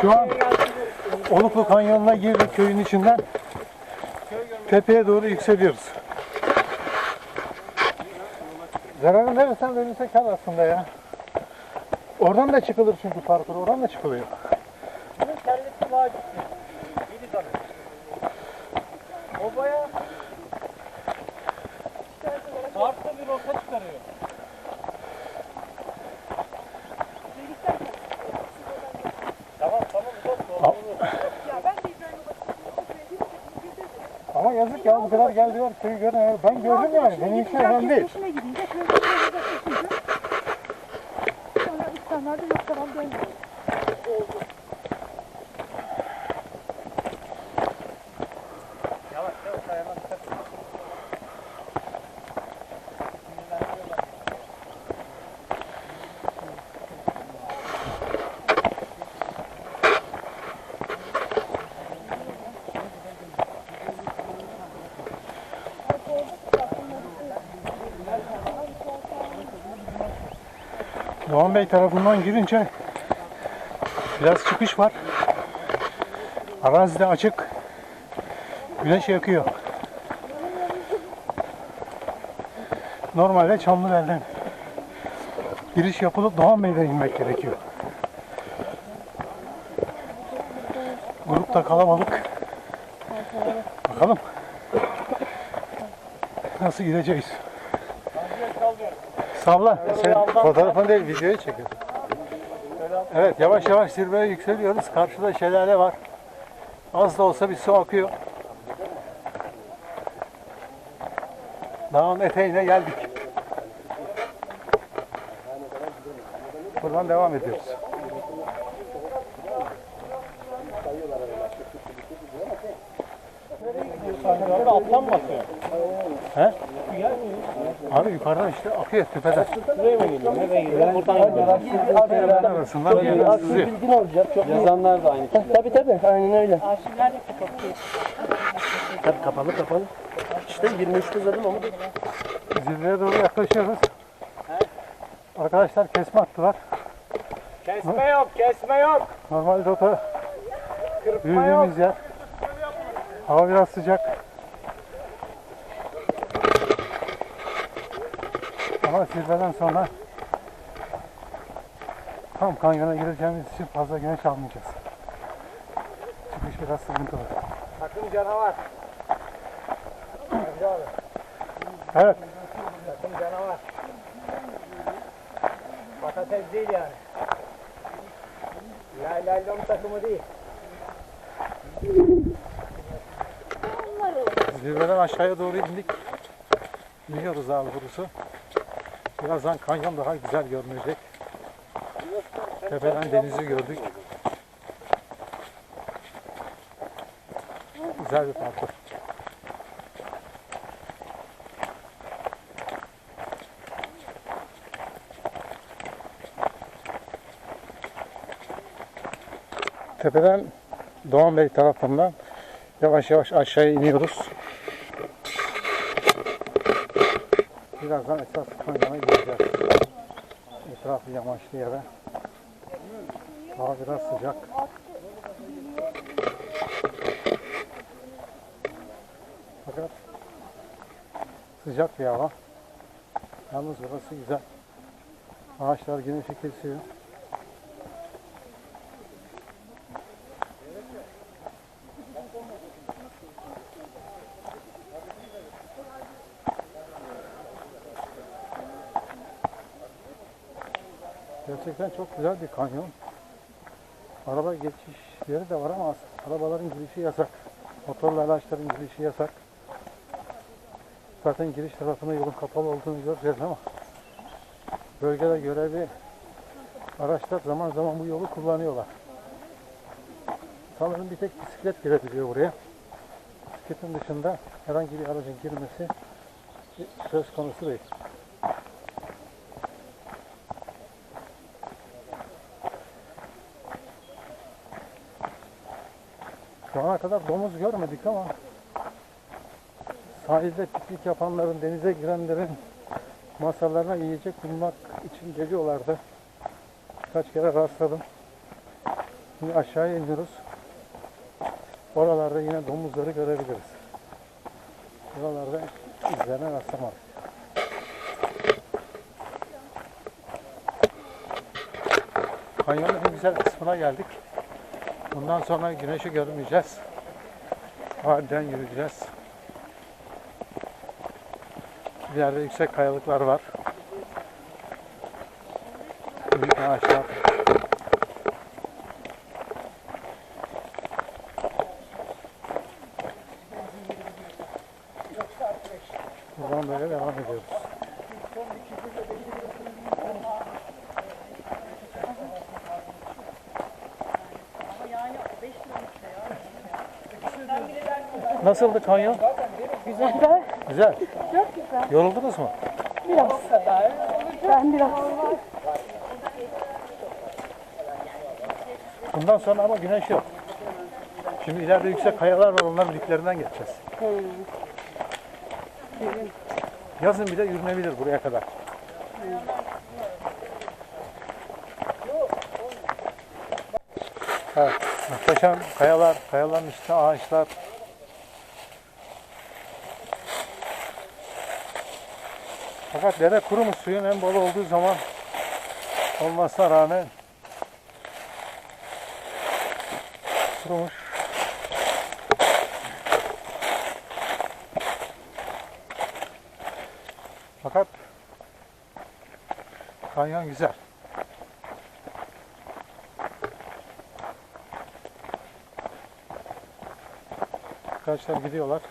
Şu an Oluklu Kanyonu'na girdik köyün içinden. Tepeye doğru yükseliyoruz. Zararı neresinden dönülse kal aslında ya. Oradan da çıkılır çünkü parkur, oradan da çıkılıyor. Kellesi var gitti. Biri tanı. O baya farklı bir rota çıkarıyor. Tamam tamam uzatma. olur. Ama yazık ya bu kadar geldiler köyü görün. Ben gördüm yani. Benim için önemli değil. Peşine gidince köyde uzaklaşınca sonra insanlar da yok tamam dönüyor. Yavaş Doğan Bey tarafından girince biraz çıkış var. Arazide açık. Güneş yakıyor. Normalde Çamlıbel'den giriş yapılıp Doğan Bey'den inmek gerekiyor. Grupta kalabalık. Bakalım. Nasıl gideceğiz? Salla. Sen fotoğrafını değil videoyu çekiyorsun. Evet yavaş yavaş zirveye yükseliyoruz. Karşıda şelale var. Az da olsa bir su akıyor. Dağın eteğine geldik. Buradan devam ediyoruz. Mı basıyor? He? Abi yukarıdan işte akıyor tepeden. Buraya mı geliyor? Nereye geliyor? Buradan geliyor. Arasından bir yerden sızıyor. Bilgin olacak. Çok Yazanlar da aynı. Tabii tabii. Aynen öyle. Arşivler de kapatıyor. Tabii kapalı kapalı. İşte 23'te zaten onu Zirveye doğru yaklaşıyoruz. Arkadaşlar kesme attılar. Kesme yok, kesme yok. Normal rota yürüdüğümüz yer. Hava biraz sıcak. Ama zirveden sonra tam kanyona gireceğimiz için fazla güneş almayacağız. Çıkış biraz sıkıntılı. Takım canavar. Evet. Takım canavar. Patates değil yani. Lay lay lom takımı değil. Zirveden aşağıya doğru indik. İniyoruz daha doğrusu. Birazdan kanyon daha güzel görünecek. Tepeden denizi gördük. Güzel bir parkur. Tepeden Doğan Bey tarafından yavaş yavaş aşağıya iniyoruz. Birazdan esas kanyona gireceğiz. Etrafı yamaçlı yere. Hava biraz sıcak. Fakat sıcak bir hava. Yalnız burası güzel. Ağaçlar güneşi kesiyor. Gerçekten çok güzel bir kanyon. Araba geçiş yeri de var ama arabaların girişi yasak. Motorlu araçların girişi yasak. Zaten giriş tarafına yolun kapalı olduğunu göreceğiz ama bölgede görevli araçlar zaman zaman bu yolu kullanıyorlar. Sanırım bir tek bisiklet girebiliyor buraya. Bisikletin dışında herhangi bir aracın girmesi söz konusu değil. Şu ana kadar domuz görmedik ama sahilde piknik yapanların, denize girenlerin masalarına yiyecek bulmak için geliyorlardı. Kaç kere rastladım. Şimdi aşağıya iniyoruz. Oralarda yine domuzları görebiliriz. Buralarda izlerine rastlamadık. Kanyonun en güzel kısmına geldik. Bundan sonra güneşi görmeyeceğiz. Vadiden yürüyeceğiz. İleride yüksek kayalıklar var. Büyük ağaçlar. Buradan böyle devam ediyoruz. Nasıldı kanyon? Güzel. Güzel. Çok güzel. Yoruldunuz mu? Biraz. Ben biraz. Bundan sonra ama güneş yok. Şimdi ileride yüksek kayalar var. Onların diplerinden geçeceğiz. Yazın bile yürünebilir buraya kadar. Evet, muhteşem kayalar, kayaların üstünde ağaçlar. Fakat dere kurumuş suyun en bol olduğu zaman olmasına rağmen kurumuş. Fakat kanyon güzel. Arkadaşlar gidiyorlar.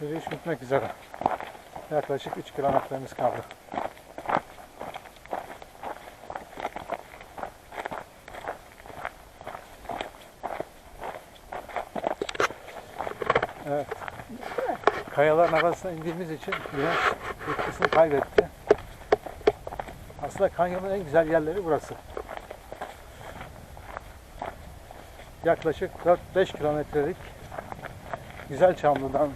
Yürüyüş bitmek üzere. Yaklaşık 3 kilometremiz kaldı. Evet. Kayaların arasına indiğimiz için güneş etkisini kaybetti. Aslında kanyonun en güzel yerleri burası. Yaklaşık 4-5 kilometrelik Güzel Çamlı'dan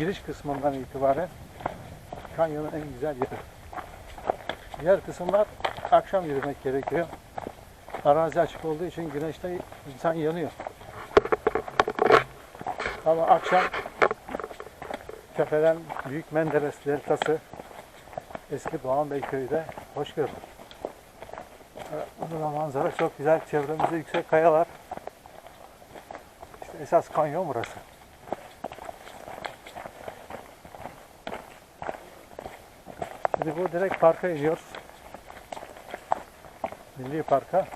giriş kısmından itibaren kanyonun en güzel yeri. Diğer kısımlar akşam yürümek gerekiyor. Arazi açık olduğu için güneşte insan yanıyor. Ama akşam tepeden Büyük Menderes Deltası eski Doğan Bey köyü hoş. Evet, burada manzara çok güzel. Çevremizde yüksek kayalar. İşte esas kanyon burası. Şimdi bu direkt parka iniyoruz. Milli Park'a.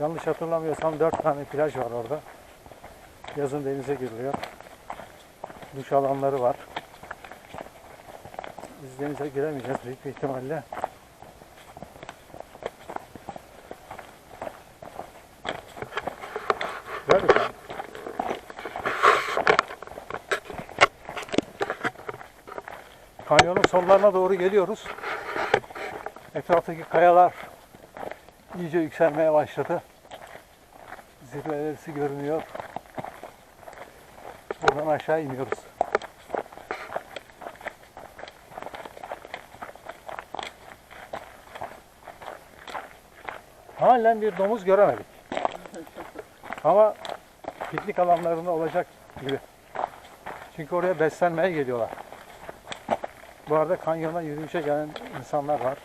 Yanlış hatırlamıyorsam dört tane plaj var orada. Yazın denize giriliyor. Duş alanları var. Biz denize giremeyeceğiz büyük bir ihtimalle. Güzel bir kamp. Kanyonun sonlarına doğru geliyoruz. Etraftaki kayalar iyice yükselmeye başladı. Zirvelerisi görünüyor. Buradan aşağı iniyoruz. Halen bir domuz göremedik. Ama piknik alanlarında olacak gibi. Çünkü oraya beslenmeye geliyorlar. Bu arada kanyona yürüyüşe gelen insanlar var.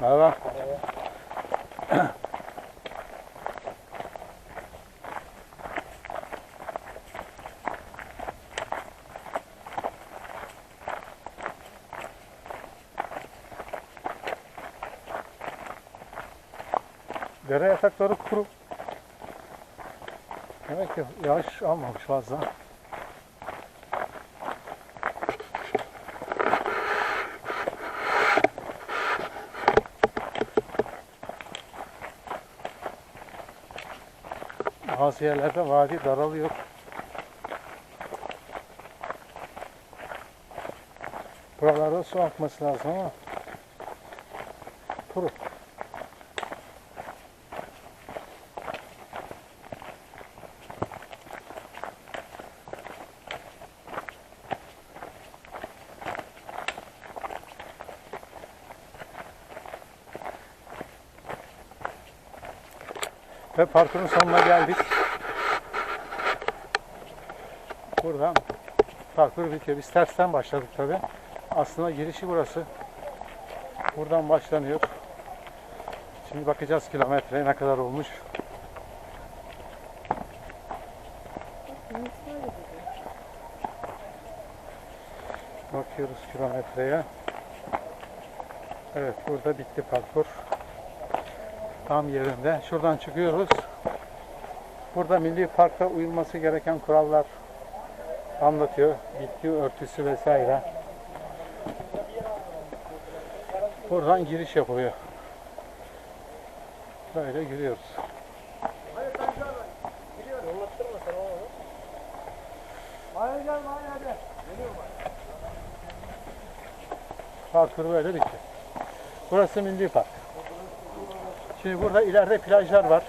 Merhaba. Dere yatakları kuru. Demek ki yağış almamış fazla. Bazı yerlerde vadi daralıyor. Buralarda su akması lazım ama kuru. Ve parkurun sonuna geldik. Buradan parkur bitiyor. Biz tersten başladık tabi. Aslında girişi burası. Buradan başlanıyor. Şimdi bakacağız kilometre ne kadar olmuş. Bakıyoruz kilometreye. Evet burada bitti parkur. Tam yerinde. Şuradan çıkıyoruz. Burada Milli Park'ta uyulması gereken kurallar anlatıyor. Bitki örtüsü vesaire. Buradan giriş yapılıyor. Böyle giriyoruz. Parkur böyle bitti. Burası Milli Park. Şimdi burada ileride plajlar var.